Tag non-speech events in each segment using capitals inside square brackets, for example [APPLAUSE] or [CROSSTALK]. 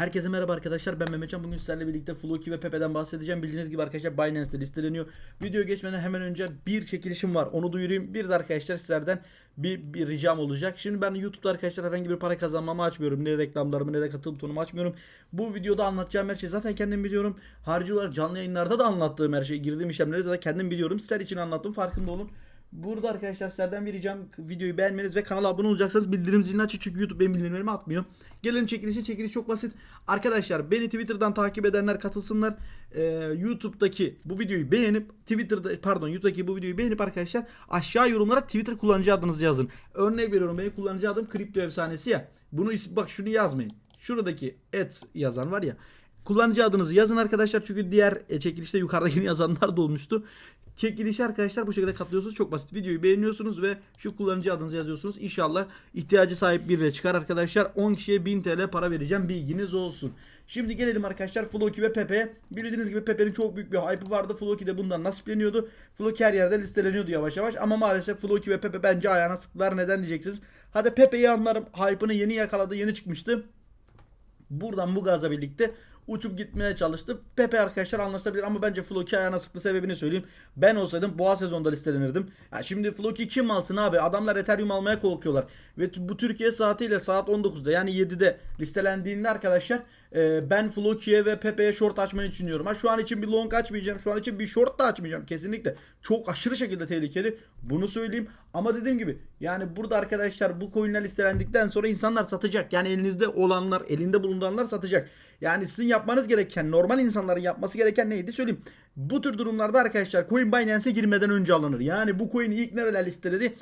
Herkese merhaba arkadaşlar ben Mehmetcan. Bugün sizlerle birlikte Floki ve Pepe'den bahsedeceğim. Bildiğiniz gibi arkadaşlar Binance'de listeleniyor. Video geçmeden hemen önce bir çekilişim var onu duyurayım. Bir de arkadaşlar sizlerden bir, bir ricam olacak. Şimdi ben YouTube'da arkadaşlar herhangi bir para kazanmamı açmıyorum. Ne reklamlarımı ne de katıl butonumu açmıyorum. Bu videoda anlatacağım her şey zaten kendim biliyorum. Harici olarak canlı yayınlarda da anlattığım her şey girdiğim işlemleri zaten kendim biliyorum. Sizler için anlattım farkında olun Burada arkadaşlar sizlerden bir ricam videoyu beğenmeniz ve kanala abone olacaksanız bildirim zilini açın çünkü YouTube benim bildirimlerimi atmıyor. Gelelim çekilişe. Çekiliş çok basit. Arkadaşlar beni Twitter'dan takip edenler katılsınlar. Ee, YouTube'daki bu videoyu beğenip Twitter'da pardon YouTube'daki bu videoyu beğenip arkadaşlar aşağı yorumlara Twitter kullanıcı adınızı yazın. Örnek veriyorum benim kullanıcı adım kripto efsanesi ya. Bunu bak şunu yazmayın. Şuradaki et yazan var ya. Kullanıcı adınızı yazın arkadaşlar çünkü diğer e, çekilişte yukarıdakini [LAUGHS] yazanlar da olmuştu. Çekilişe arkadaşlar bu şekilde katılıyorsunuz. Çok basit. Videoyu beğeniyorsunuz ve şu kullanıcı adınızı yazıyorsunuz. İnşallah ihtiyacı sahip biriyle çıkar arkadaşlar. 10 kişiye 1000 TL para vereceğim. Bilginiz olsun. Şimdi gelelim arkadaşlar Floki ve Pepe. Bildiğiniz gibi Pepe'nin çok büyük bir hype'ı vardı. Floki de bundan nasipleniyordu. Floki her yerde listeleniyordu yavaş yavaş. Ama maalesef Floki ve Pepe bence ayağına sıktılar. Neden diyeceksiniz. Hadi Pepe'yi anlarım. Hype'ını yeni yakaladı. Yeni çıkmıştı. Buradan bu gazla birlikte uçup gitmeye çalıştı. Pepe arkadaşlar anlaşılabilir ama bence Floki ayağına sıktı sebebini söyleyeyim. Ben olsaydım boğa sezonda listelenirdim. Ya şimdi Floki kim alsın abi? Adamlar Ethereum almaya korkuyorlar. Ve bu Türkiye saatiyle saat 19'da yani 7'de listelendiğinde arkadaşlar e, ben Floki'ye ve Pepe'ye short açmayı düşünüyorum. Ha şu an için bir long açmayacağım. Şu an için bir short da açmayacağım. Kesinlikle. Çok aşırı şekilde tehlikeli. Bunu söyleyeyim. Ama dediğim gibi yani burada arkadaşlar bu coinler listelendikten sonra insanlar satacak. Yani elinizde olanlar, elinde bulunanlar satacak. Yani sizin yapmanız gereken, normal insanların yapması gereken neydi söyleyeyim. Bu tür durumlarda arkadaşlar coin Binance'e girmeden önce alınır. Yani bu coin'i ilk nereler listeledi?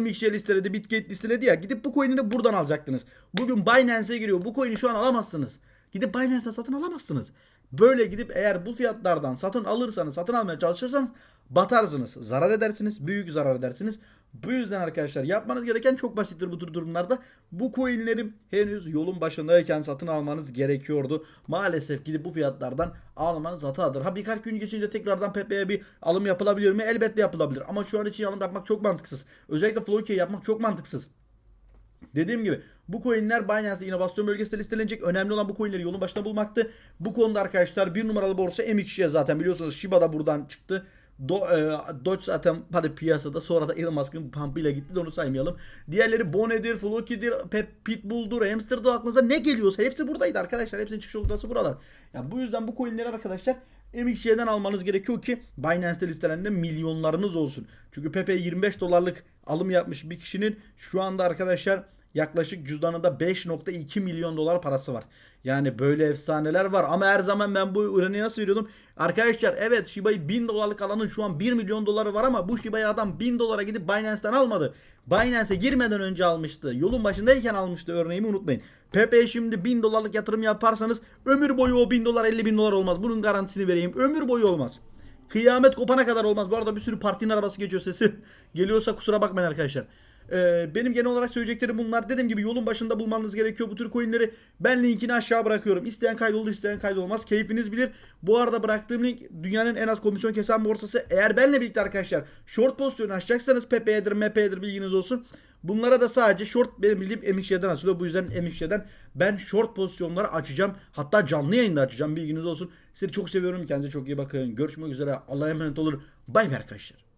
MXC listeledi, Bitgate listeledi ya. Gidip bu coin'i de buradan alacaktınız. Bugün Binance'e giriyor. Bu coin'i şu an alamazsınız. Gidip Binance'den satın alamazsınız. Böyle gidip eğer bu fiyatlardan satın alırsanız, satın almaya çalışırsanız batarsınız. Zarar edersiniz. Büyük zarar edersiniz. Bu yüzden arkadaşlar yapmanız gereken çok basittir bu tür durumlarda. Bu coinleri henüz yolun başındayken satın almanız gerekiyordu. Maalesef gidip bu fiyatlardan almanız hatadır. Ha birkaç gün geçince tekrardan Pepe'ye bir alım yapılabilir mi? Elbette yapılabilir. Ama şu an için alım yapmak çok mantıksız. Özellikle Floki'ye yapmak çok mantıksız. Dediğim gibi bu coinler Binance'de inovasyon bölgesinde listelenecek. Önemli olan bu coinleri yolun başında bulmaktı. Bu konuda arkadaşlar bir numaralı borsa MXC zaten biliyorsunuz Shiba da buradan çıktı. Do, e, Doge zaten hadi piyasada sonra da Elon Musk'ın pump'ıyla gitti de onu saymayalım. Diğerleri Bone'dir, Floki'dir, Pep, Pitbull'dur, Hamster'dır aklınıza ne geliyorsa hepsi buradaydı arkadaşlar. Hepsinin çıkış noktası buralar. Ya bu yüzden bu coinleri arkadaşlar MXC'den almanız gerekiyor ki Binance'de listelende milyonlarınız olsun. Çünkü Pepe 25 dolarlık alım yapmış bir kişinin şu anda arkadaşlar yaklaşık cüzdanında 5.2 milyon dolar parası var. Yani böyle efsaneler var ama her zaman ben bu ürünü nasıl veriyordum? Arkadaşlar evet Shiba'yı 1000 dolarlık alanın şu an 1 milyon doları var ama bu Shiba'yı adam 1000 dolara gidip Binance'den almadı. Binance'e girmeden önce almıştı. Yolun başındayken almıştı örneğimi unutmayın. Pepe'ye şimdi 1000 dolarlık yatırım yaparsanız ömür boyu o 1000 dolar 50 bin dolar olmaz. Bunun garantisini vereyim. Ömür boyu olmaz. Kıyamet kopana kadar olmaz. Bu arada bir sürü partinin arabası geçiyor sesi. [LAUGHS] Geliyorsa kusura bakmayın arkadaşlar. Ee, benim genel olarak söyleyeceklerim bunlar. Dediğim gibi yolun başında bulmanız gerekiyor bu tür coinleri. Ben linkini aşağı bırakıyorum. İsteyen kaydolur isteyen kaydolmaz. Keyfiniz bilir. Bu arada bıraktığım link dünyanın en az komisyon kesen borsası. Eğer benle birlikte arkadaşlar short pozisyonu açacaksanız Pepe'dir, MP'dir bilginiz olsun. Bunlara da sadece short benim bildiğim MXC'den açılıyor. Bu yüzden MXC'den ben short pozisyonları açacağım. Hatta canlı yayında açacağım bilginiz olsun. Sizi çok seviyorum. Kendinize çok iyi bakın. Görüşmek üzere. Allah'a emanet olun. Bay bay arkadaşlar.